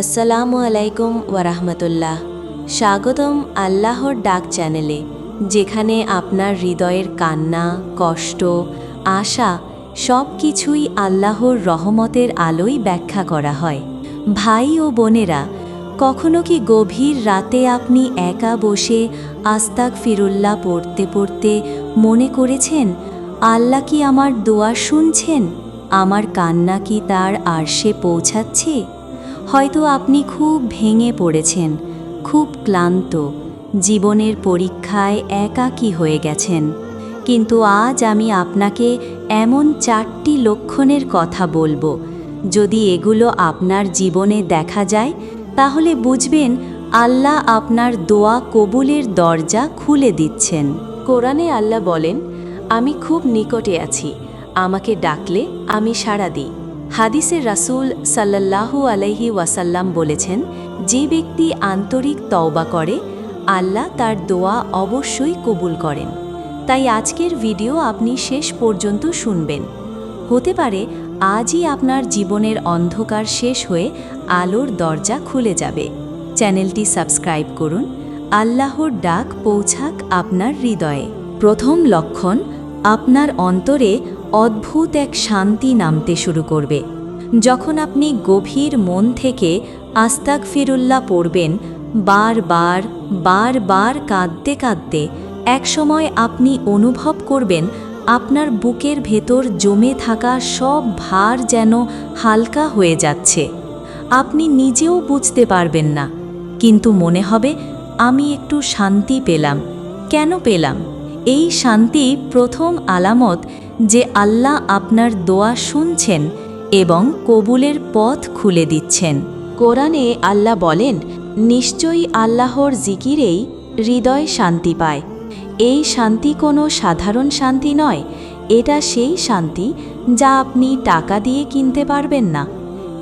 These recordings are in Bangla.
আসসালামু আলাইকুম ওয়ারাহমতুল্লাহ। স্বাগতম আল্লাহর ডাক চ্যানেলে, যেখানে আপনার হৃদয়ের কান্না, কষ্ট, আশা সব কিছুই আল্লাহর রহমতের আলোয় ব্যাখ্যা করা হয়। ভাই ও বোনেরা, কখনো কি গভীর রাতে আপনি একা বসে আস্তাক ফিরুল্লাহ পড়তে পড়তে মনে করেছেন, আল্লাহ কি আমার দোয়া শুনছেন? আমার কান্না কি তার আরশে পৌঁছাচ্ছে? হয়তো আপনি খুব ভেঙে পড়েছেন, খুব ক্লান্ত, জীবনের পরীক্ষায় একাকী হয়ে গেছেন। কিন্তু আজ আমি আপনাকে এমন চারটি লক্ষণের কথা বলব। যদি এগুলো আপনার জীবনে দেখা যায়, তাহলে বুঝবেন আল্লাহ আপনার দোয়া কবুলের দরজা খুলে দিচ্ছেন। কোরআনে আল্লাহ বলেন, আমি খুব নিকটে আছি, আমাকে ডাকলে আমি সাড়া দিই। হাদিসে রাসূল সাল্লাল্লাহু আলাইহি ওয়াসাল্লাম বলেছেন, যে ব্যক্তি আন্তরিক তওবা করে, আল্লাহ তার দোয়া অবশ্যই কবুল করেন। তাই আজকের ভিডিও আপনি শেষ পর্যন্ত শুনবেন। হতে পারে আজই আপনার জীবনের অন্ধকার শেষ হয়ে আলোর দরজা খুলে যাবে। চ্যানেলটি সাবস্ক্রাইব করুন। আল্লাহর ডাক পৌঁছাক আপনার হৃদয়ে। প্রথম লক্ষণ, আপনার অন্তরে অদ্ভুত এক শান্তি নামতে শুরু করবে। যখন আপনি গভীর মন থেকে আস্তাক ফিরুল্লাহ পড়বেন, বারবার বারবার কাঁদতে কাঁদতে একসময় আপনি অনুভব করবেন, আপনার বুকের ভেতর জমে থাকা সব ভার যেন হালকা হয়ে যাচ্ছে। আপনি নিজেও বুঝতে পারবেন না, কিন্তু মনে হবে, আমি একটু শান্তি পেলাম। কেন পেলাম? এই শান্তি প্রথম আলামত যে আল্লাহ আপনার দোয়া শুনছেন এবং কবুলের পথ খুলে দিচ্ছেন। কোরআনে আল্লাহ বলেন, নিশ্চয়ই আল্লাহর জিকিরেই হৃদয় শান্তি পায়। এই শান্তি কোনো সাধারণ শান্তি নয়, এটা সেই শান্তি যা আপনি টাকা দিয়ে কিনতে পারবেন না।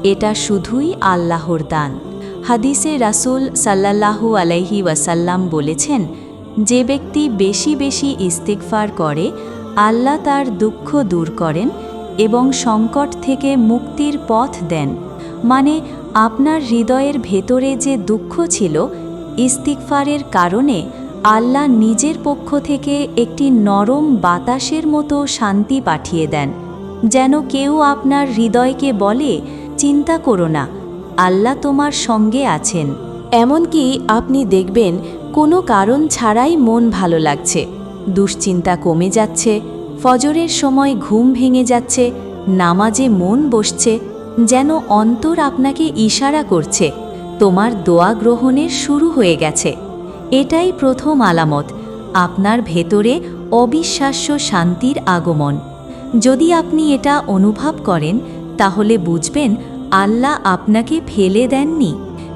এটা শুধুই আল্লাহর দান। হাদিসে রাসূল সাল্লাল্লাহু আলাইহি ওয়াসাল্লাম বলেছেন, যে ব্যক্তি বেশি বেশি ইস্তিকফার করে আল্লাহ তার দুঃখ দূর করেন এবং সংকট থেকে মুক্তির পথ দেন। মানে আপনার হৃদয়ের ভেতরে যে দুঃখ ছিল ইস্তিকফারের কারণে আল্লাহ নিজের পক্ষ থেকে একটি নরম বাতাসের মতো শান্তি পাঠিয়ে দেন। যেন কেউ আপনার হৃদয়কে বলে, চিন্তা করো না, আল্লাহ তোমার সঙ্গে আছেন। এমনকি আপনি দেখবেন, কোনো কারণ ছাড়াই মন ভালো লাগছে। দুশ্চিন্তা কমে যাচ্ছে, ফজরের সময় ঘুম ভেঙে যাচ্ছে, নামাজে মন বসছে, যেন অন্তর আপনাকে ইশারা করছে, তোমার দোয়া গ্রহণের শুরু হয়ে গেছে। এটাই প্রথম আলামত, আপনার ভেতরে অবিশ্বাস্য শান্তির আগমন। যদি আপনি এটা অনুভব করেন, তাহলে বুঝবেন, আল্লাহ আপনাকে ফেলে দেননি।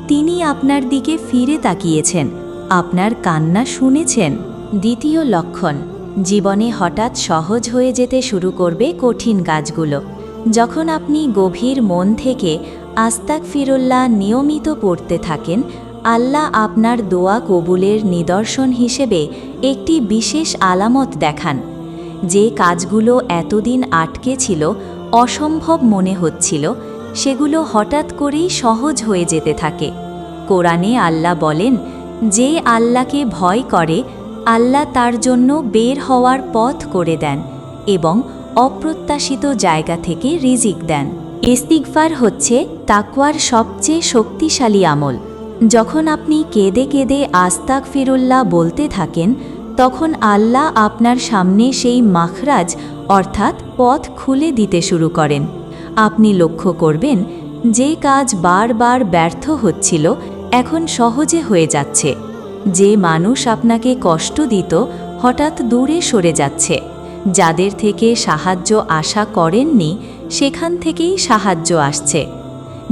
তিনি আপনার দিকে ফিরে তাকিয়েছেন, আপনার কান্না শুনেছেন। দ্বিতীয় লক্ষণ, জীবনে হঠাৎ সহজ হয়ে যেতে শুরু করবে কঠিন কাজগুলো। যখন আপনি গভীর মন থেকে আস্তাক ফিরুল্লাহ নিয়মিত পড়তে থাকেন, আল্লাহ আপনার দোয়া কবুলের নিদর্শন হিসেবে একটি বিশেষ আলামত দেখান। যে কাজগুলো এতদিন আটকে ছিল, অসম্ভব মনে হচ্ছিল, সেগুলো হঠাৎ করেই সহজ হয়ে যেতে থাকে। কোরআনে আল্লাহ বলেন, যে আল্লাহকে ভয় করে আল্লাহ তার জন্য বের হওয়ার পথ করে দেন এবং অপ্রত্যাশিত জায়গা থেকে রিজিক দেন। ইস্তিকফার হচ্ছে তাকওয়ার সবচেয়ে শক্তিশালী আমল। যখন আপনি কেঁদে কেঁদে আস্তাক ফিরুল্লাহ বলতে থাকেন, তখন আল্লাহ আপনার সামনে সেই মাখরাজ, অর্থাৎ পথ খুলে দিতে শুরু করেন। আপনি লক্ষ্য করবেন, যে কাজ বারবার ব্যর্থ হচ্ছিল, এখন সহজে হয়ে যাচ্ছে। যে মানুষ আপনাকে কষ্ট দিত, হঠাৎ দূরে সরে যাচ্ছে। যাদের থেকে সাহায্য আশা করেননি, সেখান থেকেই সাহায্য আসছে।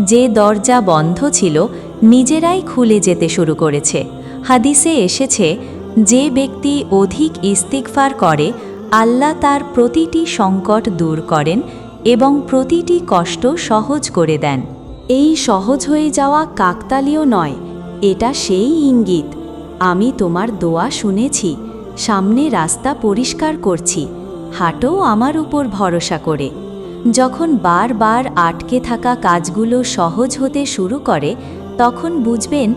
যে দরজা বন্ধ ছিল, নিজেরাই খুলে যেতে শুরু করেছে। হাদিসে এসেছে, যে ব্যক্তি অধিক ইস্তিকফার করে, আল্লাহ তার প্রতিটি সংকট দূর করেন এবং প্রতিটি কষ্ট সহজ করে দেন। এই সহজ হয়ে যাওয়া কাকতালীয় নয়, এটা সেই ইঙ্গিত। আমি তোমার দোয়া শুনেছি, সামনে রাস্তা পরিষ্কার করছি, হাঁটো আমার উপর ভরসা করে। যখন বারবার আটকে থাকা কাজগুলো সহজ হতে শুরু করে, তখন বুঝবেন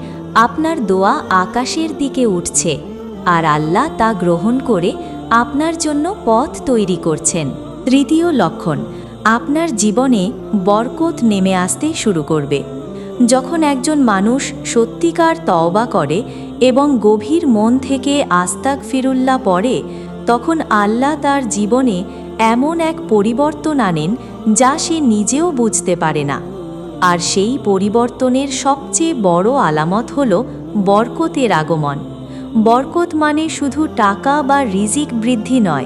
আপনার দোয়া আকাশের দিকে উঠছে, আর আল্লাহ তা গ্রহণ করে আপনার জন্য পথ তৈরি করছেন। তৃতীয় লক্ষণ, আপনার জীবনে বরকত নেমে আসতে শুরু করবে। যখন একজন মানুষ সত্যিকার তওবা করে এবং গভীর মন থেকে আস্তাক ফিরুল্লাহ পড়ে, তখন আল্লাহ তার জীবনে এমন এক পরিবর্তন আনেন যা সে নিজেও বুঝতে পারে না। আর সেই পরিবর্তনের সবচেয়ে বড় আলামত হল বরকতের আগমন। বরকত মানে শুধু টাকা বা রিজিক বৃদ্ধি নয়,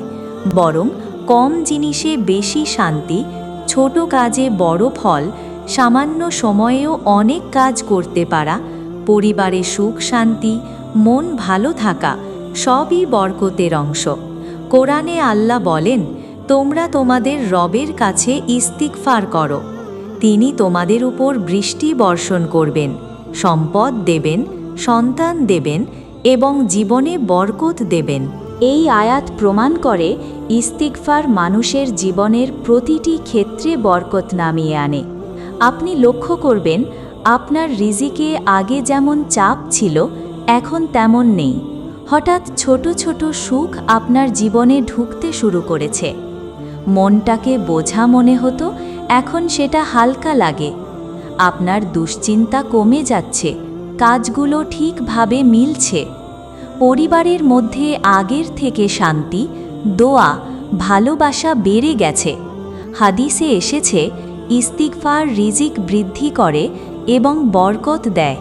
বরং কম জিনিসে বেশি শান্তি, ছোট কাজে বড় ফল, সামান্য সময়েও অনেক কাজ করতে পারা পরিবারে সুখ, শান্তি, মন ভালো থাকা সবই বরকতের অংশ। কোরআনে আল্লাহ বলেন, তোমরা তোমাদের রবের কাছে ইস্তিকফার করো। তিনি তোমাদের উপর বৃষ্টি বর্ষণ করবেন, সম্পদ দেবেন, সন্তান দেবেন এবং জীবনে বরকত দেবেন। এই আয়াত প্রমাণ করে ইস্তিকফার মানুষের জীবনের প্রতিটি ক্ষেত্রে বরকত নামিয়ে আনে। আপনি লক্ষ্য করবেন আপনার রিজিকে আগে যেমন চাপ ছিল, এখন তেমন নেই। হঠাৎ ছোট ছোট সুখ আপনার জীবনে ঢুকতে শুরু করেছে। মনটাকে বোঝা মনে হতো, এখন সেটা হালকা লাগে। আপনার দুশ্চিন্তা কমে যাচ্ছে, কাজগুলো ঠিকভাবে মিলছে। পরিবারের মধ্যে আগের থেকে শান্তি, দোয়া, ভালোবাসা বেড়ে গেছে। হাদিসে এসেছে ইস্তিকফার রিজিক বৃদ্ধি করে এবং বরকত দেয়।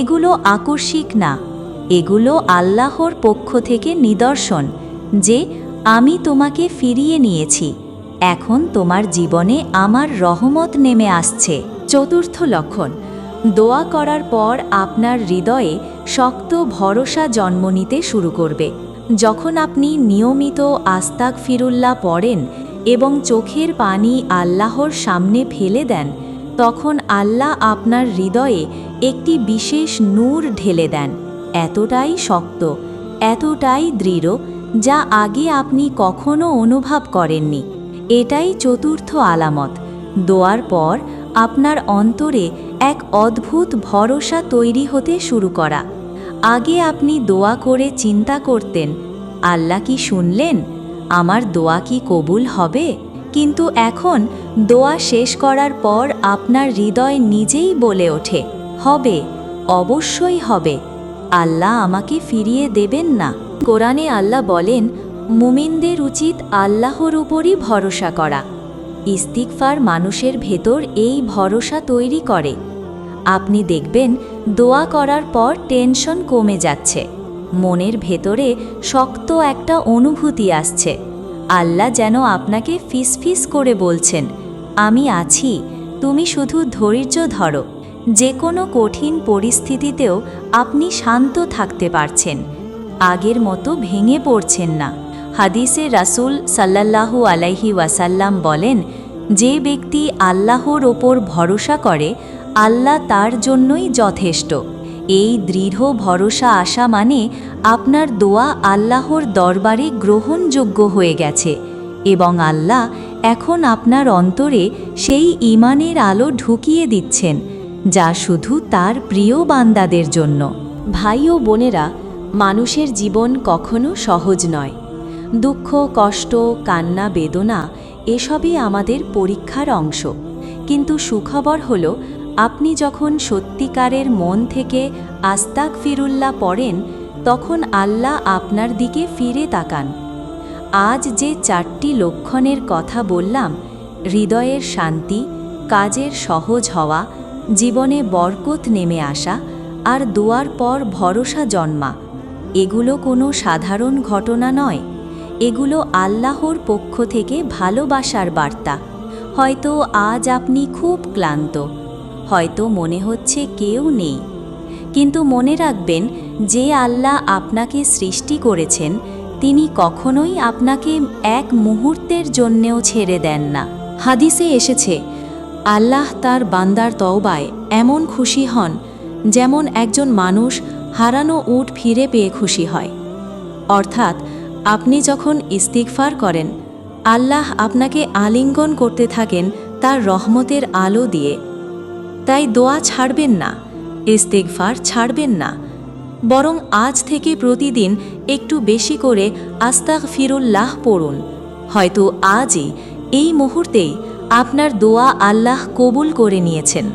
এগুলো আকস্মিক না, এগুলো আল্লাহর পক্ষ থেকে নিদর্শন যে আমি তোমাকে ফিরিয়ে নিয়েছি, এখন তোমার জীবনে আমার রহমত নেমে আসছে। চতুর্থ লক্ষণ, দোয়া করার পর আপনার হৃদয়ে শক্ত ভরসা জন্ম নিতে শুরু করবে। যখন আপনি নিয়মিত আস্তাক ফিরুল্লাহ পড়েন এবং চোখের পানি আল্লাহর সামনে ফেলে দেন তখন আল্লাহ আপনার হৃদয়ে একটি বিশেষ নূর ঢেলে দেন। এতটাই শক্ত, এতটাই দৃঢ়, যা আগে আপনি কখনো অনুভব করেননি। এটাই চতুর্থ আলামত। দোয়ার পর আপনার অন্তরে এক অদ্ভুত ভরসা তৈরি হতে শুরু করা। আগে আপনি দোয়া করে চিন্তা করতেন, আল্লাহ কি শুনলেন? আমার দোয়া কি কবুল হবে? কিন্তু এখন দোয়া শেষ করার পর আপনার হৃদয় নিজেই বলে ওঠে, হবে, অবশ্যই হবে। আল্লাহ আমাকে ফিরিয়ে দেবেন না। কোরআনে আল্লাহ বলেন, মুমিনদের উচিত আল্লাহর উপরই ভরসা করা। ইস্তিকফার মানুষের ভেতর এই ভরসা তৈরি করে। আপনি দেখবেন, দোয়া করার পর টেনশন কমে যাচ্ছে। মনের ভেতরে শক্ত একটা অনুভূতি আসছে। আল্লাহ যেন আপনাকে ফিসফিস করে বলছেন, আমি আছি, তুমি শুধু ধৈর্য ধরো। যে কোনো কঠিন পরিস্থিতিতেও আপনি শান্ত থাকতে পারছেন, আগের মতো ভেঙে পড়ছেন না। হাদিসে রাসূল সাল্লাল্লাহু আলাইহি ওয়াসাল্লাম বলেন, যে ব্যক্তি আল্লাহর ওপর ভরসা করে, আল্লাহ তার জন্যই যথেষ্ট। এই দৃঢ় ভরসা আসা মানে আপনার দোয়া আল্লাহর দরবারে গ্রহণযোগ্য হয়ে গেছে এবং আল্লাহ এখন আপনার অন্তরে সেই ইমানের আলো ঢুকিয়ে দিচ্ছেন, যা শুধু তার প্রিয় বান্দাদের জন্য। ভাই ও বোনেরা, মানুষের জীবন কখনো সহজ নয়। দুঃখ, কষ্ট, কান্না, বেদনা, এসবই আমাদের পরীক্ষার অংশ। কিন্তু সুখবর হল আপনি যখন সত্যিকারের মন থেকে আস্তাক ফিরুল্লাহ পড়েন, তখন আল্লাহ আপনার দিকে ফিরে তাকান। আজ যে চারটি লক্ষণের কথা বললাম, হৃদয়ের শান্তি, কাজের সহজ হওয়া, জীবনে বরকত নেমে আসা আর দোয়ার পর ভরসা জন্মা, এগুলো কোনো সাধারণ ঘটনা নয়। এগুলো আল্লাহর পক্ষ থেকে ভালোবাসার বার্তা। হয়তো আজ আপনি খুব ক্লান্ত। হয়তো মনে হচ্ছে কেউ নেই। কিন্তু মনে রাখবেন, যে আল্লাহ আপনাকে সৃষ্টি করেছেন, তিনি কখনোই আপনাকে এক মুহূর্তের জন্যেও ছেড়ে দেন না। হাদিসে এসেছে, আল্লাহ তার বান্দার তওবায় এমন খুশি হন, যেমন একজন মানুষ হারানো উট ফিরে পেয়ে খুশি হয়। অর্থাৎ, আপনি যখন ইস্তিকফার করেন, আল্লাহ আপনাকে আলিঙ্গন করতে থাকেন তার রহমতের আলো দিয়ে। তাই দোয়া ছাড়বেন না ইস্তেকফার ছাড়বেন না। বরং আজ থেকে প্রতিদিন একটু বেশি করে আস্তাক ফিরুল্লাহ পড়ুন। হয়তো আজই এই মুহূর্তেই আপনার দোয়া আল্লাহ কবুল করে নিয়েছেন।